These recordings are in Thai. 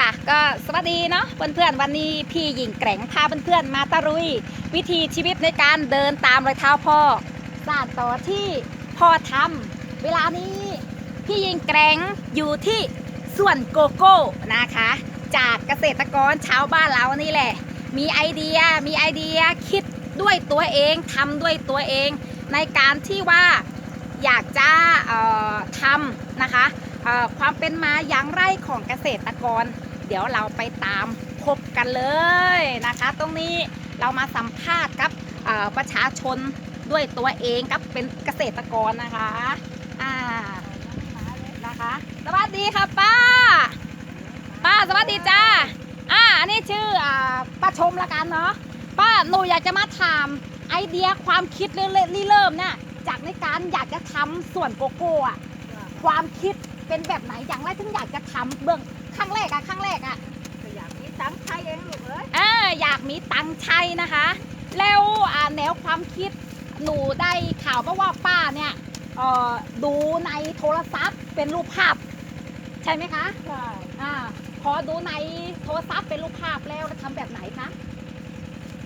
ค่ะ ก็สวัสดีเนาะเพื่อนๆวันนี้พี่หญิงแกร่งพาเพื่อนๆมาตะรุย วิธีชีวิตในการเดินตามรอยเท้าพ่อสานต่อที่พ่อทำเวลานี้พี่หญิงแกร่งอยู่ที่สวนโกโก้นะคะ จากเกษตรกรชาวบ้านเรานี่แหละ มีไอเดียมีไอเดียคิดด้วยตัวเองทำด้วยตัวเอง ในการที่ว่าอยากจะทำนะคะความเป็นมาอย่างไรของเกษตรกร เดี๋ยวเราไปตามพบกันเลยนะคะ ตรงนี้เรามาสัมภาษณ์กับประชาชนด้วยตัวเองกับเป็นเกษตรกรนะคะอ่านะคะ สวัสดีค่ะป้า ป้าสวัสดีจ้าอ่าอันนี้ชื่ออ่าป้าชมละกันเนาะป้าหนูอยากจะมาถามไอเดียความคิดเริ่มเริ่มเนี่ยจากในการอยากจะทำส่วนโกโก้อะความคิดเป็นแบบไหนอย่างไรถึงอยากจะทำเบื้อง ครั้งแรกอะครั้งแรกอะก็อยากมีตังค์ใช้เองลูกเอ้ยเอออยากมีตังค์ใช้นะคะ แล้วอ่าแนวความคิดหนูได้ข่าวมาว่าป้าเนี่ยเอ่อดูในโทรศัพท์เป็นรูปภาพ ใช่ไหมคะใช่อ่าพอดูในโทรศัพท์เป็นรูปภาพแล้วทำแบบไหนคะ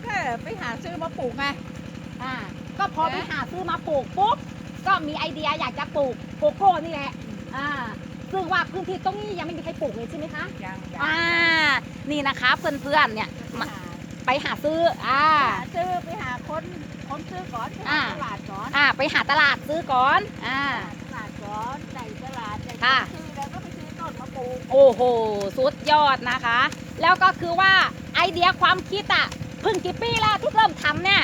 ก็ไปหาซื้อมาปลูกไง อ่า ก็พอไปนะหาซื้อมาปลูกปุ๊บก็มีไอเดียอยากจะปลูกโกโก้นี่แหละ อ่า ซึ่งว่าพื้นที่ตรงนี้ยังไม่มีใครปลูกเลยใช่ไหมคะยังยังอ่า นี่นะคะเพื่อนๆเนี่ยไปมาหาไปหาซื้อ อ่า หาซื้อไปหาคนคนซื้อก่อนไปหาอ่าตลาดก่อนอ่า ไปหาตลาดซื้อก่อน อ่า ตลาดก่อนในตลาดในค่ะ ซื้อแล้วก็ไปซื้อต้นมาปลูกโอ้โห สุดยอดนะคะ แล้วก็คือว่าไอเดียความคิดอะเพิ่งกี่ปีแล้วที่เริ่มทำเนี่ย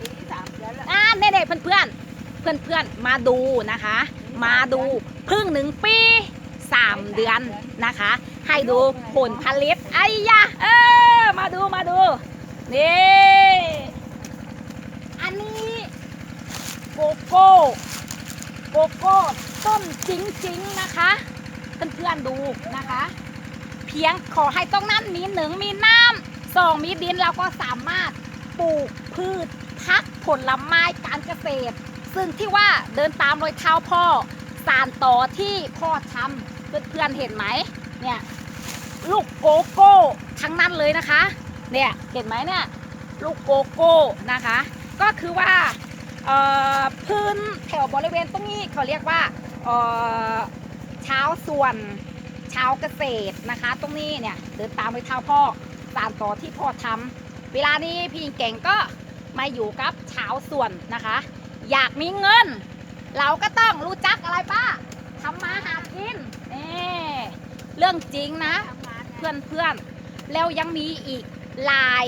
ปีที่สามเดือนแล้ว อ่าเด็กๆเพื่อนๆ เพื่อนๆ มาดูนะคะ มาดู เพึ่งหนึ่งปีสามเดือนนะคะ ให้ดูผลผลิตไอ้ยะเออมาดูมาดูนี่อันนี้โกโก้โกโก้ต้นจริงๆนะคะเพื่อนๆดูนะคะ เพียงขอให้ตรงนั้นมีหนึ่งมีน้ำสองมีดินเราก็สามารถปลูกพืชพักผลไม้การเกษตร ซึ่งที่ว่าเดินตามรอยเท้าพ่อ สานต่อที่พ่อทำเพื่อนๆเห็นไหมเนี่ยลูกโกโก้ทั้งนั้นเลยนะคะ เนี่ยเห็นไหมเนี่ยลูกโกโก้นะคะ ก็คือว่าพื้นแถวบริเวณตรงนี้เขาเรียกว่าเช้าส่วนเช้าเกษตรนะคะ ตรงนี้เนี่ยเดินตามรอยเท้าพ่อสานต่อที่พ่อทำเวลานี้พี่เก่งก็มาอยู่กับเช้าวสวนนะคะ อยากมีเงิน เราก็ต้องรู้จักอะไรป้าทำมาหากินนี่เรื่องจริงนะ เพื่อนเพื่อนแล้วยังมีอีกลาย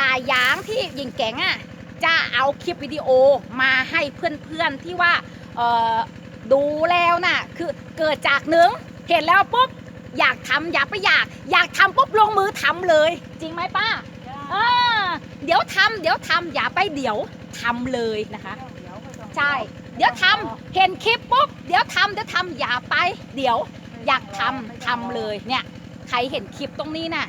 ลายยางที่หญิงแกงอะจะเอาคลิปวิดีโอมาให้เพื่อนๆที่ว่าดูแล้วน่ะคือเกิดจากหนึ่งเห็นแล้วปุ๊บอยากทำอยากไปอยาก อยากทำปุ๊บลงมือทำเลย จริงไหมป้าเออเดี๋ยวทำเดี๋ยวทำอย่าไปเดี๋ยวทำเลยนะคะ ใช่ เดี๋ยวทำเห็นคลิปปุ๊บ เดี๋ยวทำเดี๋ยวทำอย่าไป เดี๋ยวอยากทำทำเลยเนี่ย ใครเห็นคลิปตรงนี้น่ะ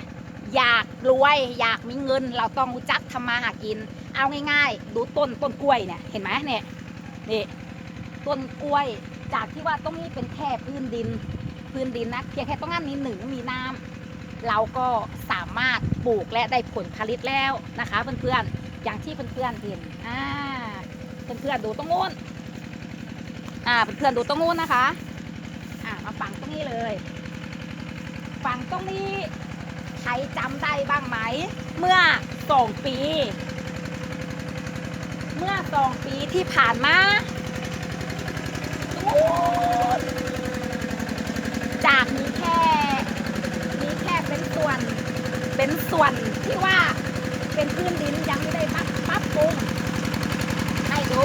อยากรวยอยากมีเงิน เราต้องรู้จักทำมาหากิน เอาง่ายๆ ดูต้นต้นกล้วยเนี่ย เห็นไหมเนี่ยนี่ต้นกล้วย จากที่ว่าตรงนี้เป็นแค่พื้นดิน พื้นดินนะเพียงแค่ตรงนั้นมีหนึ่งมีน้ำเราก็สามารถปลูกและได้ผลผลิตแล้วนะคะ เพื่อนๆอย่างที่เพื่อนๆเห็นอ่า เพื่อนๆดูตรงโน้นอ่าเพื่อนๆดูตรงโน้นนะคะ อะมาฝังตรงนี้เลย ฝังตรงนี้ใครจำได้บ้างไหม เมื่อสองปี เมื่อสองปีที่ผ่านมาโอ้ยจากมีแค่มีแค่เป็นส่วนเป็นส่วนที่ว่าเป็นพื้นดินยังไม่ได้ปรับปรับปรุงให้ ดู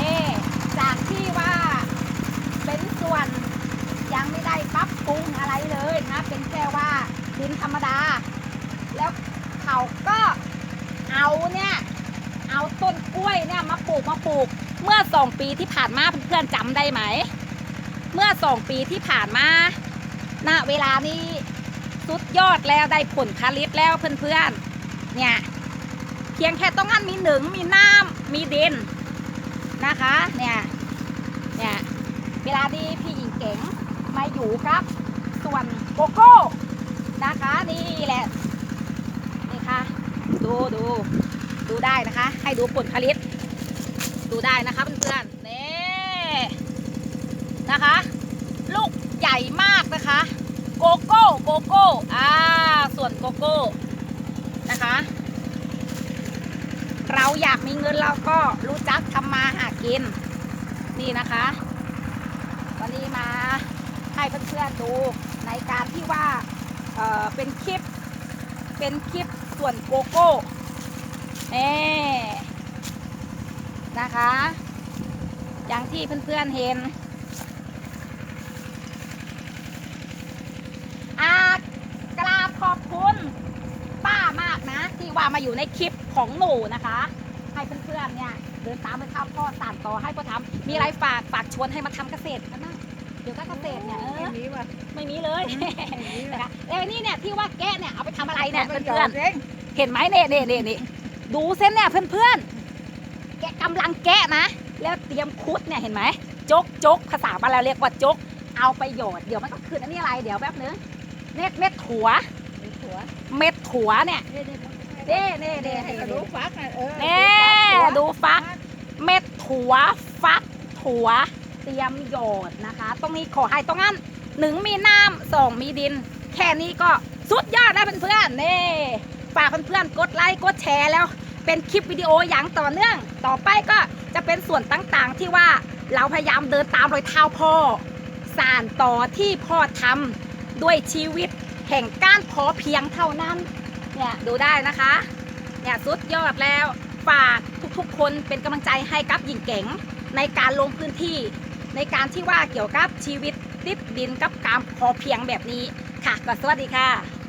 นี่จากที่ว่าเป็นส่วนยังไม่ได้ปรับปรุงอะไรเลยนะ เป็นแค่ว่าดินธรรมดา แล้วเขาก็เอาเนี่ยเอาต้นกล้วยเนี่ยมาปลูกมาปลูก เมื่อสองปีที่ผ่านมาเพื่อนๆจำได้ไหม เมื่อสองปีที่ผ่านมา ณเวลานี้สุดยอดแล้วได้ผลผลิตแล้วเพื่อนๆ เนี่ย เพียงแค่ต้องงั้นมีหนึ่งมีน้ำมีดินนะคะ เนี่ย เนี่ย เวลาดีพี่หญิงเก๋งมาอยู่ครับส่วนโกโก้นะคะนี่แหละนี่ค่ะดูดูดูได้นะคะ ให้ดูผลผลิต ดูได้นะคะเพื่อนๆนี่นะคะ ใหญ่มากนะคะ โกโก้โกโก้อ่าส่วนโกโก้นะคะ เราอยากมีเงินเราก็รู้จักทำมาหากิน นี่นะคะ วันนี้มาให้เพื่อนๆดูในการที่ว่าเออเป็นคลิป เป็นคลิปส่วนโกโก้นี่นะคะ อย่างที่เพื่อนๆเห็น อากราบขอบคุณป้ามากนะ ที่ว่า มาอยู่ในคลิปของหนูนะคะ ให้เพื่อนๆเนี่ยเดินตามไปข้ามพ่อสานต่อให้พ่อทำมีอะไรฝากฝากชวนให้มาทำเกษตรกันนะเดี๋ยวก็เกษตรเนี่ยเออไม่มีว่ะไม่มีเลยไม่มีนะว่ะคะแล้วนี่เนี่ยที่ว่าแกะเนี่ยเอาไปทำอะไรเนี่ยเอาไปเพื่อนจดเองๆเห็นไหมเนี่ยเนี่ยเนี่ยเนี่ยดูเส้นเนี่ยเพื่อนๆแกะกำลังแกะนะ แล้วเตรียมคุดเนี่ยเห็นไหมจกจกภาษาบ้านเราเรียกว่าจกเอาไปหยอดเดี๋ยวมันก็คืนอันนี้อะไรเดี๋ยวแป๊บนึงเม็ดเม็ดถั่วมีถั่วเม็ดถั่วเนี่ย เด้เด้เด้ให้ดูฟักอะเออเน่ดูฟัก เม็ดถั่วฟักถั่วเตรียมหยอดนะคะ ตรงนี้ขอให้ตรงนั้นหนึ่งมีน้ำสองมีดิน แค่นี้ก็สุดยอดแล้วเพื่อนๆนี่ฝากเพื่อนๆกดไลค์กดแชร์แล้ว เป็นคลิปวิดีโออย่างต่อเนื่อง ต่อไปก็จะเป็นส่วนต่างๆ ที่ว่าเราพยายามเดินตามรอยเท้าพ่อ สานต่อที่พ่อทำด้วยชีวิตแห่งการพอเพียงเท่านั้น เนี่ยดูได้นะคะ เนี่ยสุดยอดแล้วฝากทุกๆ คนเป็นกำลังใจให้กับหญิงเก๋งในการลงพื้นที่ ในการที่ว่าเกี่ยวกับชีวิตติดดินกับการพอเพียงแบบนี้ค่ะก็สวัสดีค่ะ